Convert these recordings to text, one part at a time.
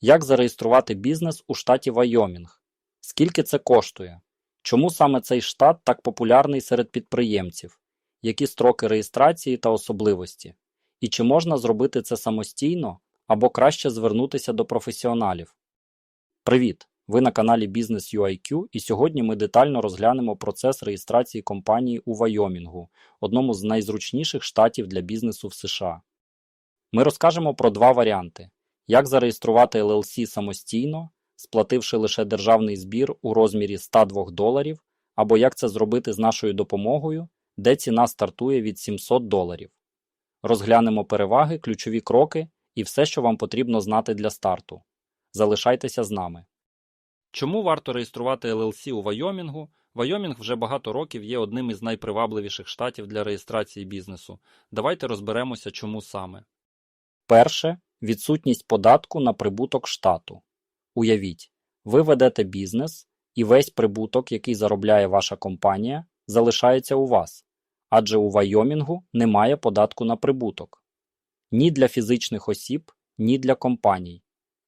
Як зареєструвати бізнес у штаті Вайомінг? Скільки це коштує? Чому саме цей штат так популярний серед підприємців? Які строки реєстрації та особливості? І чи можна зробити це самостійно або краще звернутися до професіоналів? Привіт! Ви на каналі Business UIQ і сьогодні ми детально розглянемо процес реєстрації компанії у Вайомінгу, одному з найзручніших штатів для бізнесу в США. Ми розкажемо про два варіанти: як зареєструвати LLC самостійно, сплативши лише державний збір у розмірі 102 доларів, або як це зробити з нашою допомогою, де ціна стартує від 700 доларів. Розглянемо переваги, ключові кроки і все, що вам потрібно знати для старту. Залишайтеся з нами. Чому варто реєструвати LLC у Вайомінгу? Вайомінг вже багато років є одним із найпривабливіших штатів для реєстрації бізнесу. Давайте розберемося, чому саме. Перше відсутність податку на прибуток штату. Уявіть, ви ведете бізнес, і весь прибуток, який заробляє ваша компанія, залишається у вас, адже у Вайомінгу немає податку на прибуток. Ні для фізичних осіб, ні для компаній.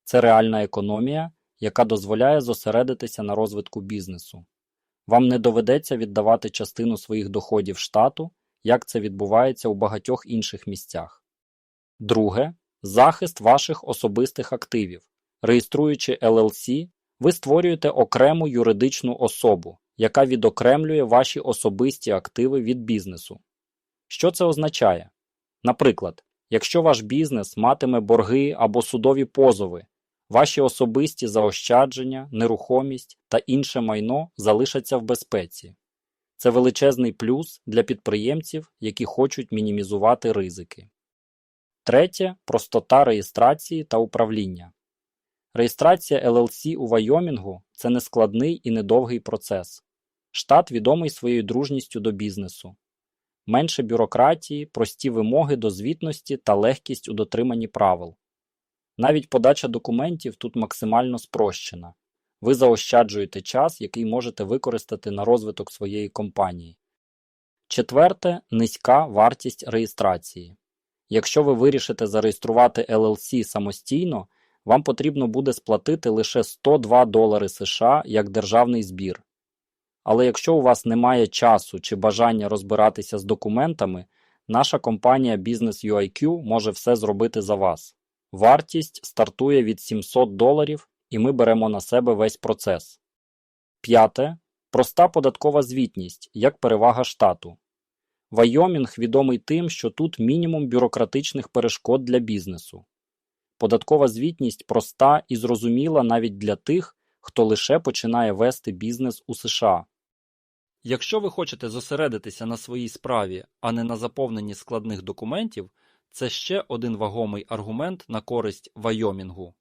Це реальна економія, яка дозволяє зосередитися на розвитку бізнесу. Вам не доведеться віддавати частину своїх доходів штату, як це відбувається у багатьох інших місцях. Друге захист ваших особистих активів. Реєструючи LLC, ви створюєте окрему юридичну особу, яка відокремлює ваші особисті активи від бізнесу. Що це означає? Наприклад, якщо ваш бізнес матиме борги або судові позови, ваші особисті заощадження, нерухомість та інше майно залишаться в безпеці. Це величезний плюс для підприємців, які хочуть мінімізувати ризики. Третє простота реєстрації та управління. Реєстрація LLC у Вайомінгу це нескладний і недовгий процес. Штат відомий своєю дружністю до бізнесу. Менше бюрократії, прості вимоги до звітності та легкість у дотриманні правил. Навіть подача документів тут максимально спрощена. Ви заощаджуєте час, який можете використати на розвиток своєї компанії. Четверте низька вартість реєстрації. Якщо ви вирішите зареєструвати LLC самостійно, вам потрібно буде сплатити лише 102 долари США як державний збір. Але якщо у вас немає часу чи бажання розбиратися з документами, наша компанія Business UIQ може все зробити за вас. Вартість стартує від 700 доларів, і ми беремо на себе весь процес. П'яте. Проста податкова звітність як перевага штату. Вайомінг відомий тим, що тут мінімум бюрократичних перешкод для бізнесу. Податкова звітність проста і зрозуміла навіть для тих, хто лише починає вести бізнес у США. Якщо ви хочете зосередитися на своїй справі, а не на заповненні складних документів, це ще один вагомий аргумент на користь Вайомінгу.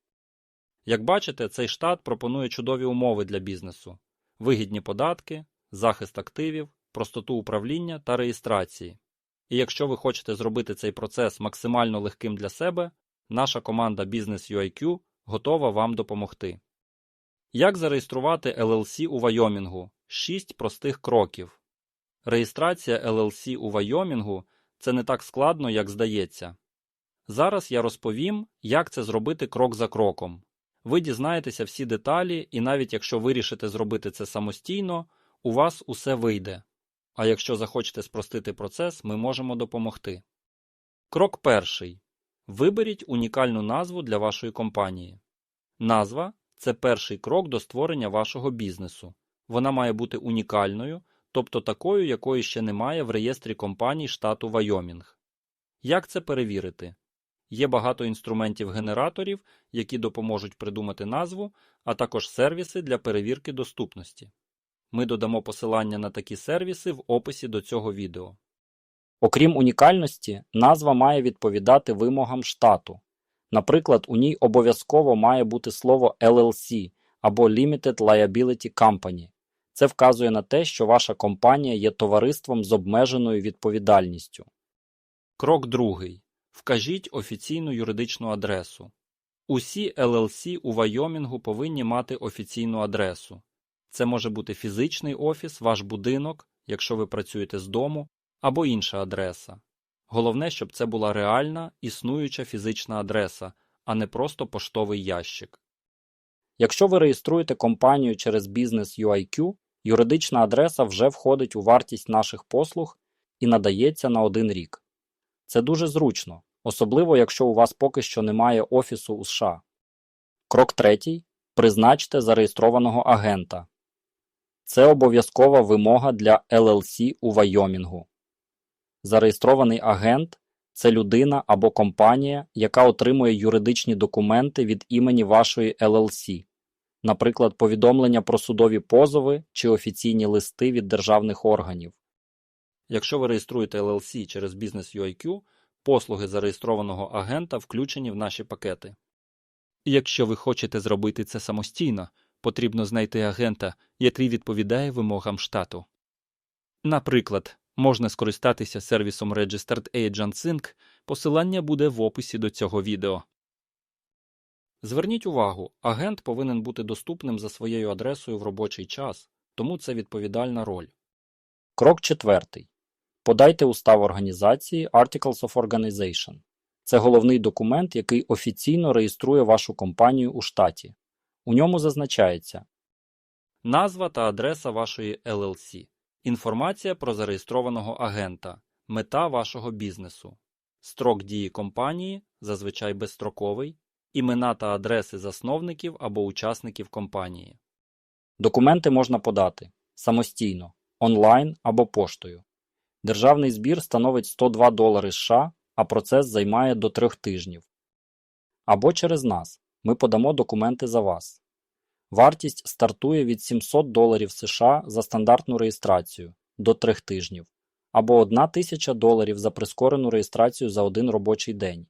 Як бачите, цей штат пропонує чудові умови для бізнесу: вигідні податки, захист активів, простоту управління та реєстрації. І якщо ви хочете зробити цей процес максимально легким для себе, наша команда Business UIQ готова вам допомогти. Як зареєструвати LLC у Вайомінгу? 6 простих кроків. Реєстрація LLC у Вайомінгу це не так складно, як здається. Зараз я розповім, як це зробити крок за кроком. Ви дізнаєтеся всі деталі, і навіть якщо вирішите зробити це самостійно, у вас усе вийде. А якщо захочете спростити процес, ми можемо допомогти. Крок перший. Виберіть унікальну назву для вашої компанії. Назва це перший крок до створення вашого бізнесу. Вона має бути унікальною, тобто такою, якої ще немає в реєстрі компаній штату Вайомінг. Як це перевірити? Є багато інструментів-генераторів, які допоможуть придумати назву, а також сервіси для перевірки доступності. Ми додамо посилання на такі сервіси в описі до цього відео. Окрім унікальності, назва має відповідати вимогам штату. Наприклад, у ній обов'язково має бути слово LLC або Limited Liability Company. Це вказує на те, що ваша компанія є товариством з обмеженою відповідальністю. Крок другий. Вкажіть офіційну юридичну адресу. Усі LLC у Вайомінгу повинні мати офіційну адресу. Це може бути фізичний офіс, ваш будинок, якщо ви працюєте з дому, або інша адреса. Головне, щоб це була реальна, існуюча фізична адреса, а не просто поштовий ящик. Якщо ви реєструєте компанію через бізнес UIQ, юридична адреса вже входить у вартість наших послуг і надається на один рік. Це дуже зручно, особливо якщо у вас поки що немає офісу у США. Крок третій. Призначте зареєстрованого агента. Це обов'язкова вимога для LLC у Вайомінгу. Зареєстрований агент це людина або компанія, яка отримує юридичні документи від імені вашої LLC, наприклад, повідомлення про судові позови чи офіційні листи від державних органів. Якщо ви реєструєте LLC через Business UIQ, послуги зареєстрованого агента включені в наші пакети. І якщо ви хочете зробити це самостійно, потрібно знайти агента, який відповідає вимогам штату. Наприклад, можна скористатися сервісом Registered Agents Inc. Посилання буде в описі до цього відео. Зверніть увагу, агент повинен бути доступним за своєю адресою в робочий час, тому це відповідальна роль. Крок четвертий. Подайте устав організації Articles of Organization. Це головний документ, який офіційно реєструє вашу компанію у штаті. У ньому зазначається Назва та адреса вашої LLC, інформація про зареєстрованого агента, мета вашого бізнесу, строк дії компанії, зазвичай безстроковий, імена та адреси засновників або учасників компанії. Документи можна подати самостійно, онлайн або поштою. Державний збір становить 102 долари США, а процес займає до трьох тижнів. Або через нас. Ми подамо документи за вас. Вартість стартує від 700 доларів США за стандартну реєстрацію до 3 тижнів, або 1000 доларів за прискорену реєстрацію за один робочий день.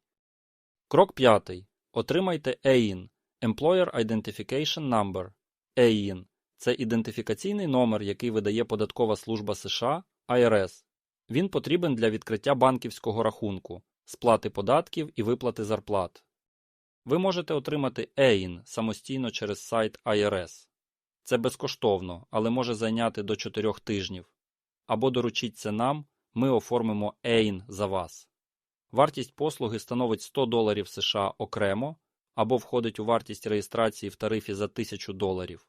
Крок п'ятий. Отримайте EIN – Employer Identification Number. EIN – це ідентифікаційний номер, який видає податкова служба США IRS. Він потрібен для відкриття банківського рахунку, сплати податків і виплати зарплат. Ви можете отримати EIN самостійно через сайт IRS. Це безкоштовно, але може зайняти до 4 тижнів. Або доручіть це нам, ми оформимо EIN за вас. Вартість послуги становить 100 доларів США окремо або входить у вартість реєстрації в тарифі за 1000 доларів.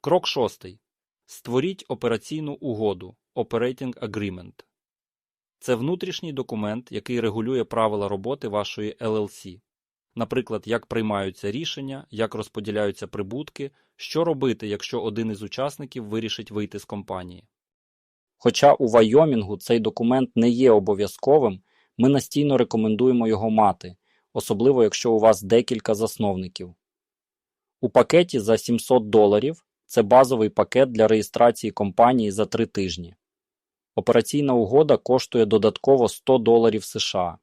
Крок шостий. Створіть операційну угоду Operating Agreement. Це внутрішній документ, який регулює правила роботи вашої LLC. Наприклад, як приймаються рішення, як розподіляються прибутки, що робити, якщо один із учасників вирішить вийти з компанії. Хоча у Вайомінгу цей документ не є обов'язковим, ми настійно рекомендуємо його мати, особливо якщо у вас декілька засновників. У пакеті за 700 доларів це базовий пакет для реєстрації компанії за 3 тижні. Операційна угода коштує додатково 100 доларів США.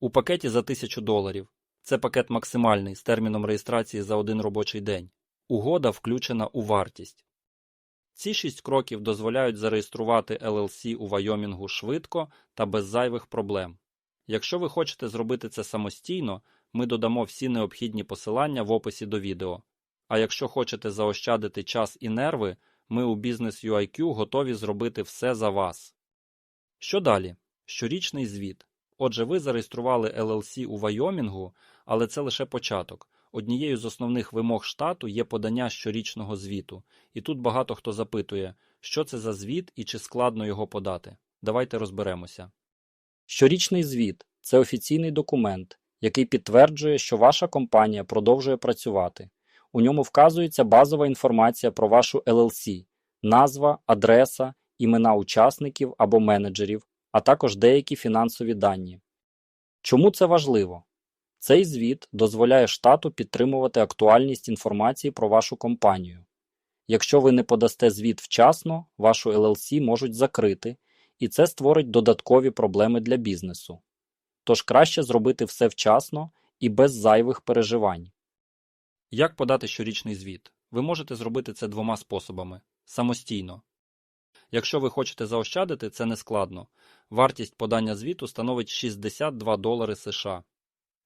У пакеті за 1000 доларів. Це пакет максимальний з терміном реєстрації за один робочий день. Угода включена у вартість. Ці шість кроків дозволяють зареєструвати LLC у Вайомінгу швидко та без зайвих проблем. Якщо ви хочете зробити це самостійно, ми додамо всі необхідні посилання в описі до відео. А якщо хочете заощадити час і нерви, ми у Business UIQ готові зробити все за вас. Що далі? Щорічний звіт. Отже, ви зареєстрували LLC у Вайомінгу, але це лише початок. Однією з основних вимог штату є подання щорічного звіту. І тут багато хто запитує, що це за звіт і чи складно його подати. Давайте розберемося. Щорічний звіт це офіційний документ, який підтверджує, що ваша компанія продовжує працювати. У ньому вказується базова інформація про вашу LLC, назва, адреса, імена учасників або менеджерів, а також деякі фінансові дані. Чому це важливо? Цей звіт дозволяє штату підтримувати актуальність інформації про вашу компанію. Якщо ви не подасте звіт вчасно, вашу LLC можуть закрити, і це створить додаткові проблеми для бізнесу. Тож краще зробити все вчасно і без зайвих переживань. Як подати щорічний звіт? Ви можете зробити це двома способами самостійно. Якщо ви хочете заощадити, це не складно. Вартість подання звіту становить 62 долари США.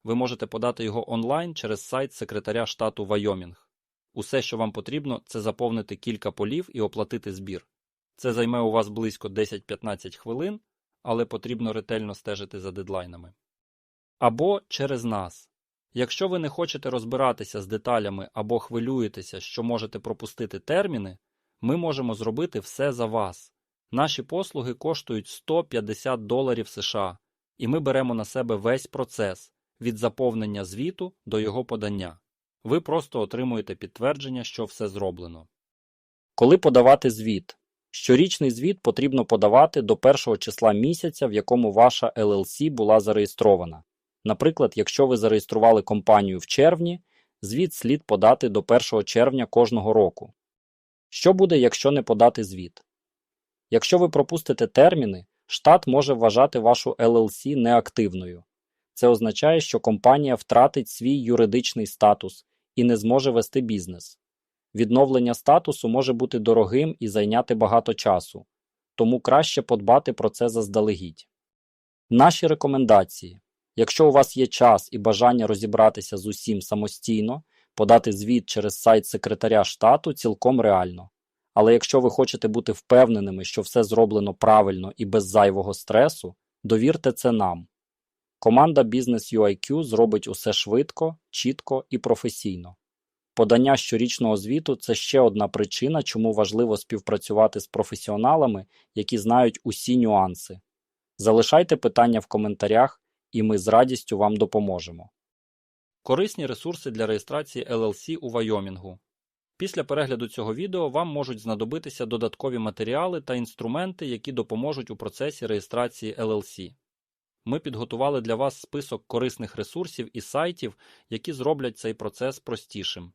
Ви можете подати його онлайн через сайт секретаря штату Вайомінг. Усе, що вам потрібно, це заповнити кілька полів і оплатити збір. Це займе у вас близько 10-15 хвилин, але потрібно ретельно стежити за дедлайнами. Або через нас. Якщо ви не хочете розбиратися з деталями або хвилюєтеся, що можете пропустити терміни, ми можемо зробити все за вас. Наші послуги коштують 150 доларів США, і ми беремо на себе весь процес від заповнення звіту до його подання. Ви просто отримуєте підтвердження, що все зроблено. Коли подавати звіт? Щорічний звіт потрібно подавати до першого числа місяця, в якому ваша LLC була зареєстрована. Наприклад, якщо ви зареєстрували компанію в червні, звіт слід подати до 1 червня кожного року. Що буде, якщо не подати звіт? Якщо ви пропустите терміни, штат може вважати вашу LLC неактивною. Це означає, що компанія втратить свій юридичний статус і не зможе вести бізнес. Відновлення статусу може бути дорогим і зайняти багато часу, тому краще подбати про це заздалегідь. Наші рекомендації. Якщо у вас є час і бажання розібратися з усім самостійно, подати звіт через сайт секретаря штату цілком реально. Але якщо ви хочете бути впевненими, що все зроблено правильно і без зайвого стресу, довірте це нам. Команда Business UIQ зробить усе швидко, чітко і професійно. Подання щорічного звіту це ще одна причина, чому важливо співпрацювати з професіоналами, які знають усі нюанси. Залишайте питання в коментарях, і ми з радістю вам допоможемо. Корисні ресурси для реєстрації LLC у Вайомінгу. Після перегляду цього відео вам можуть знадобитися додаткові матеріали та інструменти, які допоможуть у процесі реєстрації LLC. Ми підготували для вас список корисних ресурсів і сайтів, які зроблять цей процес простішим.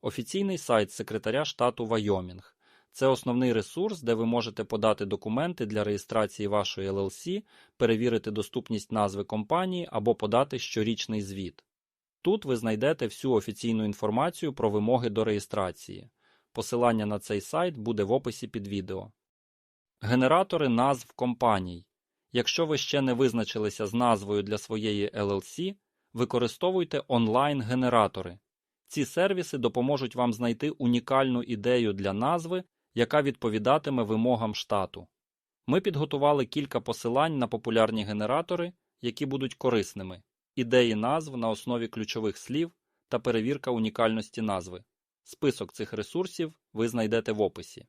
Офіційний сайт секретаря штату Вайомінг – це основний ресурс, де ви можете подати документи для реєстрації вашої LLC, перевірити доступність назви компанії або подати щорічний звіт. Тут ви знайдете всю офіційну інформацію про вимоги до реєстрації. Посилання на цей сайт буде в описі під відео. Генератори назв компаній. Якщо ви ще не визначилися з назвою для своєї LLC, використовуйте онлайн-генератори. Ці сервіси допоможуть вам знайти унікальну ідею для назви, яка відповідатиме вимогам штату. Ми підготували кілька посилань на популярні генератори, які будуть корисними, ідеї назв на основі ключових слів та перевірка унікальності назви. Список цих ресурсів ви знайдете в описі.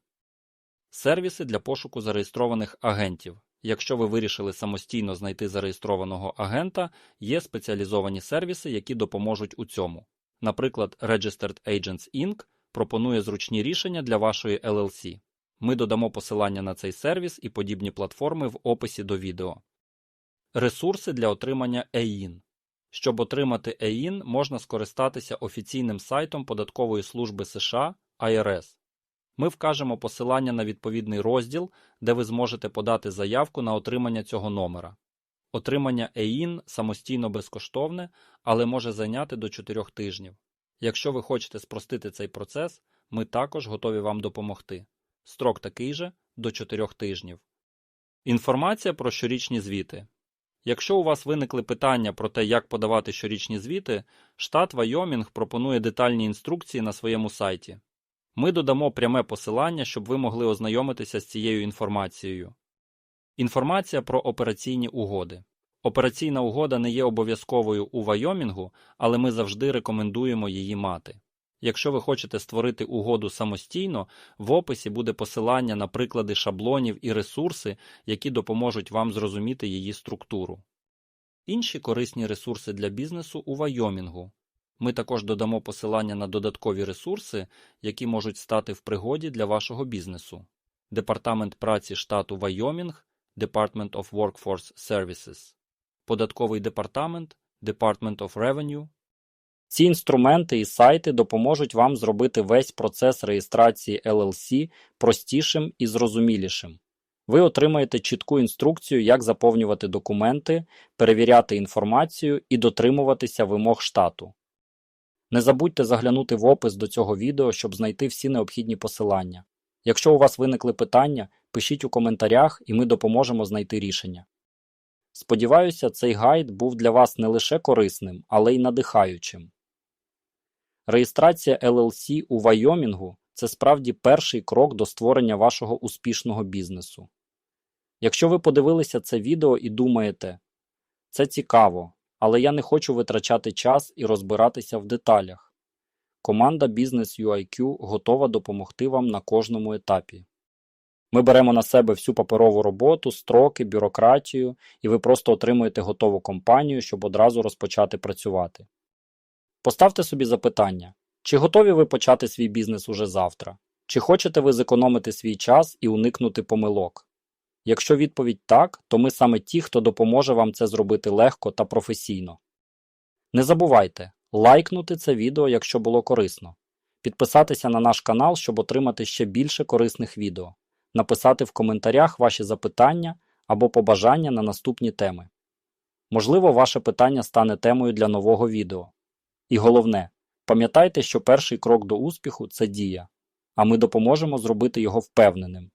Сервіси для пошуку зареєстрованих агентів. Якщо ви вирішили самостійно знайти зареєстрованого агента, є спеціалізовані сервіси, які допоможуть у цьому. Наприклад, Registered Agents Inc. пропонує зручні рішення для вашої LLC. Ми додамо посилання на цей сервіс і подібні платформи в описі до відео. Ресурси для отримання EIN. Щоб отримати EIN, можна скористатися офіційним сайтом Податкової служби США IRS. Ми вкажемо посилання на відповідний розділ, де ви зможете подати заявку на отримання цього номера. Отримання EIN самостійно безкоштовне, але може зайняти до 4 тижнів. Якщо ви хочете спростити цей процес, ми також готові вам допомогти. Строк такий же до 4 тижнів. Інформація про щорічні звіти. Якщо у вас виникли питання про те, як подавати щорічні звіти, штат Вайомінг пропонує детальні інструкції на своєму сайті. Ми додамо пряме посилання, щоб ви могли ознайомитися з цією інформацією. Інформація про операційні угоди. Операційна угода не є обов'язковою у Вайомінгу, але ми завжди рекомендуємо її мати. Якщо ви хочете створити угоду самостійно, в описі буде посилання на приклади шаблонів і ресурси, які допоможуть вам зрозуміти її структуру. Інші корисні ресурси для бізнесу у Вайомінгу. Ми також додамо посилання на додаткові ресурси, які можуть стати в пригоді для вашого бізнесу. Департамент праці штату Вайомінг, Department of Workforce Services, Податковий департамент, Department of Revenue. Ці інструменти і сайти допоможуть вам зробити весь процес реєстрації LLC простішим і зрозумілішим. Ви отримаєте чітку інструкцію, як заповнювати документи, перевіряти інформацію і дотримуватися вимог штату. Не забудьте заглянути в опис до цього відео, щоб знайти всі необхідні посилання. Якщо у вас виникли питання, пишіть у коментарях і ми допоможемо знайти рішення. Сподіваюся, цей гайд був для вас не лише корисним, але й надихаючим. Реєстрація LLC у Вайомінгу – це справді перший крок до створення вашого успішного бізнесу. Якщо ви подивилися це відео і думаєте, це цікаво, але я не хочу витрачати час і розбиратися в деталях. Команда Business UIQ готова допомогти вам на кожному етапі. Ми беремо на себе всю паперову роботу, строки, бюрократію, і ви просто отримуєте готову компанію, щоб одразу розпочати працювати. Поставте собі запитання, чи готові ви почати свій бізнес уже завтра? Чи хочете ви зекономити свій час і уникнути помилок? Якщо відповідь так, то ми саме ті, хто допоможе вам це зробити легко та професійно. Не забувайте лайкнути це відео, якщо було корисно, підписатися на наш канал, щоб отримати ще більше корисних відео, написати в коментарях ваші запитання або побажання на наступні теми. Можливо, ваше питання стане темою для нового відео. І головне, пам'ятайте, що перший крок до успіху це дія, а ми допоможемо зробити його впевненим.